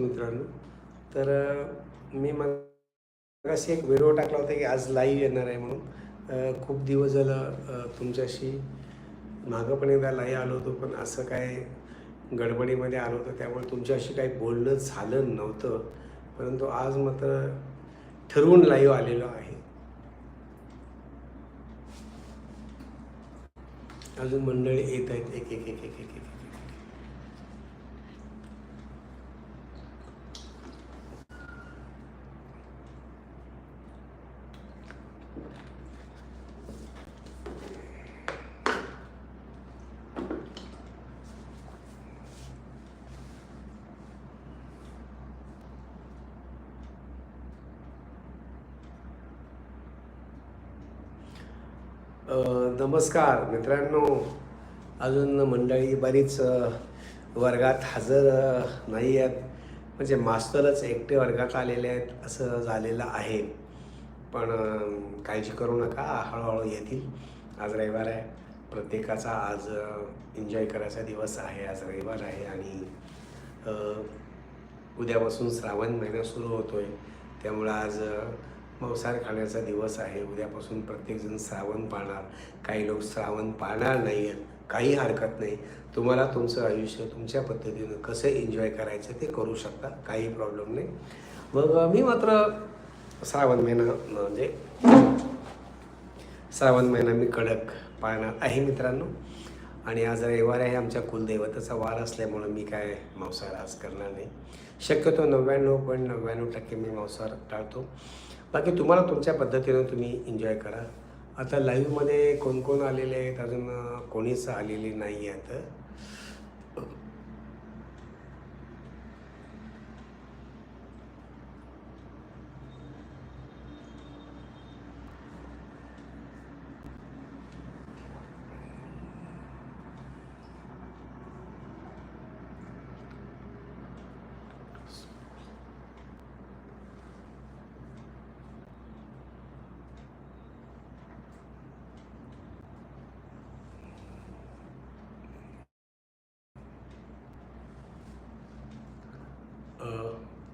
मित्रांनो. तर मी मग अशी एक व्हिडिओ टाकला होता की आज लाईव्ह येणार आहे म्हणून. खूप दिवस झालं तुमच्याशी मागं पण एकदा लाईव्ह आलो होतो पण असं काय गडबडीमध्ये आलो होतं त्यामुळे तुमच्याशी काही बोलणं झालं नव्हतं. परंतु आज मात्र ठरवून लाईव्ह आलेलो आहे. अजून मंडळी येत आहेत. एक एक एक एक एक एक. नमस्कार मित्रांनो. अजून मंडळी बरीच वर्गात हजर नाही आहेत. म्हणजे मास्तरच एकटे वर्गात आलेले आहेत असं झालेलं आहे. पण काळजी करू नका हळूहळू येतील. आज रविवार आहे. प्रत्येकाचा आज एन्जॉय करायचा दिवस आहे. आज रविवार आहे आणि उद्यापासून श्रावण महिना सुरू होतो आहे त्यामुळं आज मांसाहार खाण्याचा दिवस आहे. उद्यापासून प्रत्येकजण श्रावण पाळणार. काही लोक श्रावण पाळणार नाही आहेत. काही हरकत नाही. तुम्हाला तुमचं आयुष्य तुमच्या पद्धतीनं कसं एन्जॉय करायचं ते करू शकता. काही प्रॉब्लेम नाही. मग मी मात्र श्रावण महिना म्हणजे श्रावण महिना मी कडक पाळणार आहे मित्रांनो. आणि आज रविवार आहे. आमच्या कुलदैवताचा वार असल्यामुळं मी काय मांसाहार आज करणार नाही. शक्यतो नव्याण्णव पॉईंट नव्याण्णव टक्के मी मांसाहार टाळतो. बाकी तुम्हाला तुमच्या पद्धतीनं तुम्ही एन्जॉय करा. आता लाईव्हमध्ये कोण कोण आलेले आहेत? अजून कोणीच आलेले नाही आहेत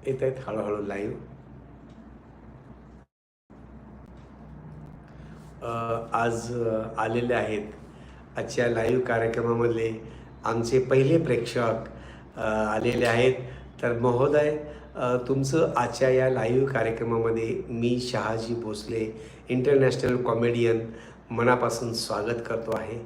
येत आहेत हळूहळू लाईव्ह आज आलेले आहेत आजच्या लाईव्ह कार्यक्रमामधले आमचे पहिले प्रेक्षक आलेले आहेत. तर महोदय तुमचं आजच्या या लाईव्ह कार्यक्रमामध्ये मी शहाजी भोसले इंटरनॅशनल कॉमेडियन मनापासून स्वागत करतो आहे.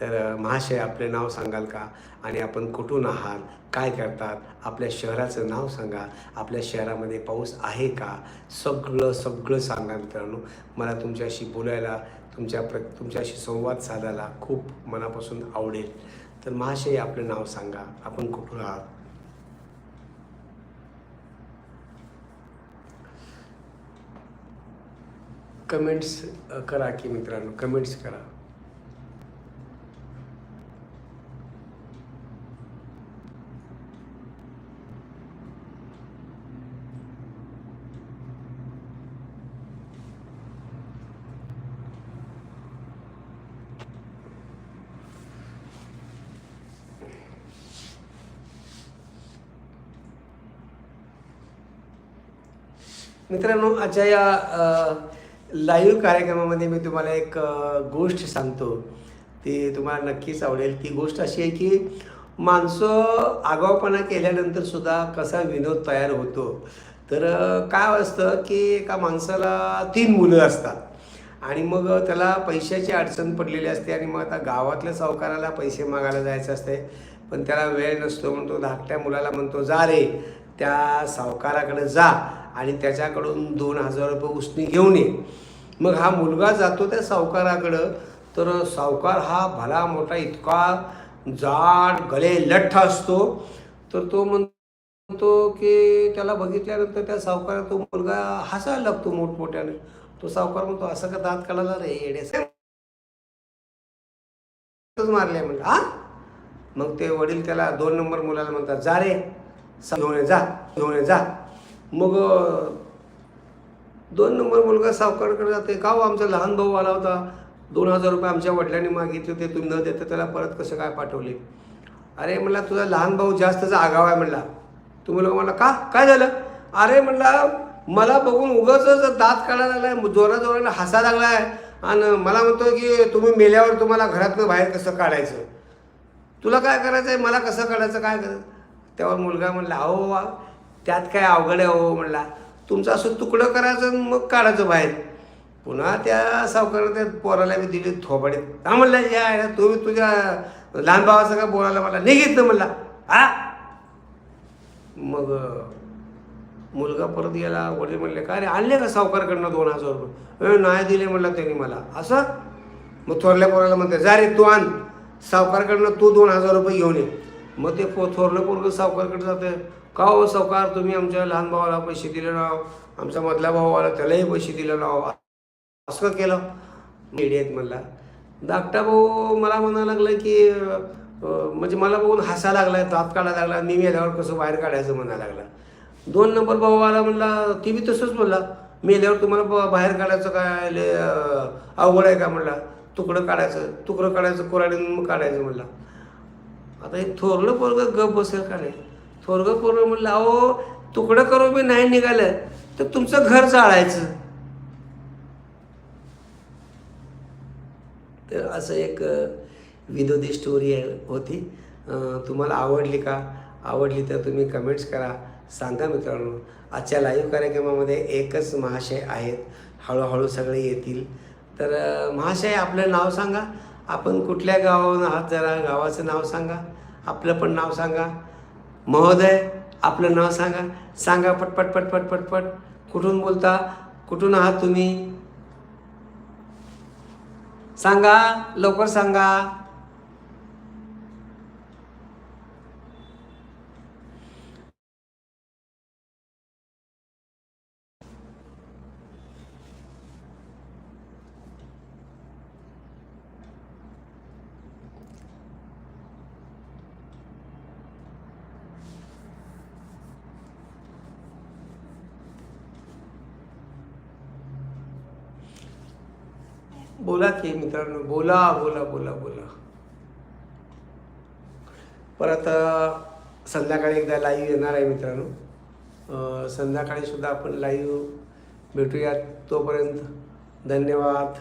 तर महाशय आपले नाव सांगाल का? आणि आपण कुठून आहात? काय करतात? आपल्या शहराचं नाव सांगा. आपल्या शहरामध्ये पाऊस आहे का? सगळं सगळं सांगा मित्रांनो. मला तुमच्याशी बोलायला तुमच्या प्र तुमच्याशी संवाद साधायला खूप मनापासून आवडेल. तर महाशय आपलं नाव सांगा. आपण कुठून आहात? कमेंट्स करा की मित्रांनो. कमेंट्स करा. मित्रांनो आजच्या या लाईव्ह कार्यक्रमामध्ये मी तुम्हाला एक गोष्ट सांगतो. ती तुम्हाला नक्कीच आवडेल. ती गोष्ट अशी आहे की माणसं आगाऊपणा केल्यानंतर सुद्धा कसा विनोद तयार होतो? तर काय असतं की एका माणसाला तीन मुलं असतात. आणि मग त्याला पैशाची अडचण पडलेली असते आणि मग आता गावातल्या सावकाराला पैसे मागायला जायचं असते. पण त्याला वेळ नसतो म्हणतो धाकट्या मुलाला म्हणतो जा रे त्या सावकाराकडे जा. आणि त्याच्याकडून दोन हजार रुपये उसने घेऊन ये. मग हा मुलगा जातो त्या सावकाराकडं तर सावकार हा भला मोठा इतका जाड गळे लठ्ठ असतो तर तो म्हणतो की त्याला बघितल्यानंतर त्या सावकारा तो मुलगा हसायला लागतो मोठमोठ्याने. तो सावकार म्हणतो असं का दात काढायला रे येडे मारले म्हणलं. हा? मग ते वडील त्याला दोन नंबर मुलाला म्हणतात जा रे घेऊन जा घेऊन जा. मग दोन नंबर मुलगा सावकारकडे जाते का हो आमचा लहान भाऊ आला होता? दोन हजार रुपये आमच्या वडिलांनी मागितले होते. तुम्ही न देता त्याला परत कसं काय पाठवले? अरे म्हणला तुझा लहान भाऊ जास्तच आगाव आहे म्हणला. तुम्ही लोक म्हणला का? काय झालं? अरे म्हणला मला बघून उगाच दात काढायला लागलाय. जोरा जोरानं हसा आहे आणि मला म्हणतो की तुम्ही मेल्यावर तुम्हाला घरातनं बाहेर कसं काढायचं? तुला काय करायचं आहे मला कसं काढायचं? काय करायचं? त्यावर मुलगा म्हणला अहो वा, त्यात काय अवघड आहे हो म्हणला. तुमचं असं तुकडं करायचं आणि मग काढायचं बाहेर. पुन्हा त्या सावकारानं त्या पोराला मी दिली थोबाडीत. हा म्हणला या तो तुम्ही तुझ्या लहान भावाचं का बोलायला मला निघित म्हणला. हा? मग मुलगा परत गेला वडील म्हणले का रे आणले का सावकारकडनं दोन हजार रुपये? नाही दिले म्हणला त्यांनी मला. असं? मग थोरल्या पोराला म्हणते जा रे तू आण. सावकारकडनं तू दोन हजार रुपये घेऊन ये. मग ते थोरलं पोरगं सावकारकडे जाते. का हो सावकार तुम्ही आमच्या लहान भावाला पैसे दिले नाव आमचा मधला भाऊ आला त्यालाही पैसे दिले नाव असं केलं? मीडियात म्हणला. धाकटा भाऊ मला म्हणायला लागलं की म्हणजे मला बघून हसा लागला दात काढायला लागला मी मेल्यावर कसं बाहेर काढायचं म्हणायला लागला. दोन नंबर भाऊ आला म्हणला ती बी तसंच बोलला. मेल्यावर तुम्हाला ब- बाहेर काढायचं काय लय अवघड आहे का? म्हणला. तुकडं काढायचं तुकडं काढायचं कोराडीनं मग काढायचं म्हणला. आता हे थोरलं पोरगं गप बसेल का नाही? थोरगं पोरगं म्हणलं अहो तुकडं करून मी नाही निघालं तर तुमचं घर चाळायचं तर असं एक विनोदी स्टोरी आहे होती. तुम्हाला आवडली का? आवडली तर तुम्ही कमेंट्स करा. सांगा मित्रांनो आजच्या लाईव्ह कार्यक्रमामध्ये एकच महाशय आहेत. हळूहळू सगळे येतील. तर महाशय आपलं नाव सांगा. आपण कुठल्या गावाहून आहात जरा? गावाचं नाव सांगा. आपलं पण नाव सांगा. महोदय आपलं नाव सांगा. सांगा पटपट पटपट पटपट. कुठून बोलता? कुठून आहात तुम्ही? सांगा लवकर सांगा. बोला की मित्रांनो बोला बोला बोला बोला. परत संध्याकाळी एकदा लाईव्ह येणार आहे मित्रांनो. संध्याकाळी सुद्धा आपण लाईव्ह भेटूयात तोपर्यंत. धन्यवाद.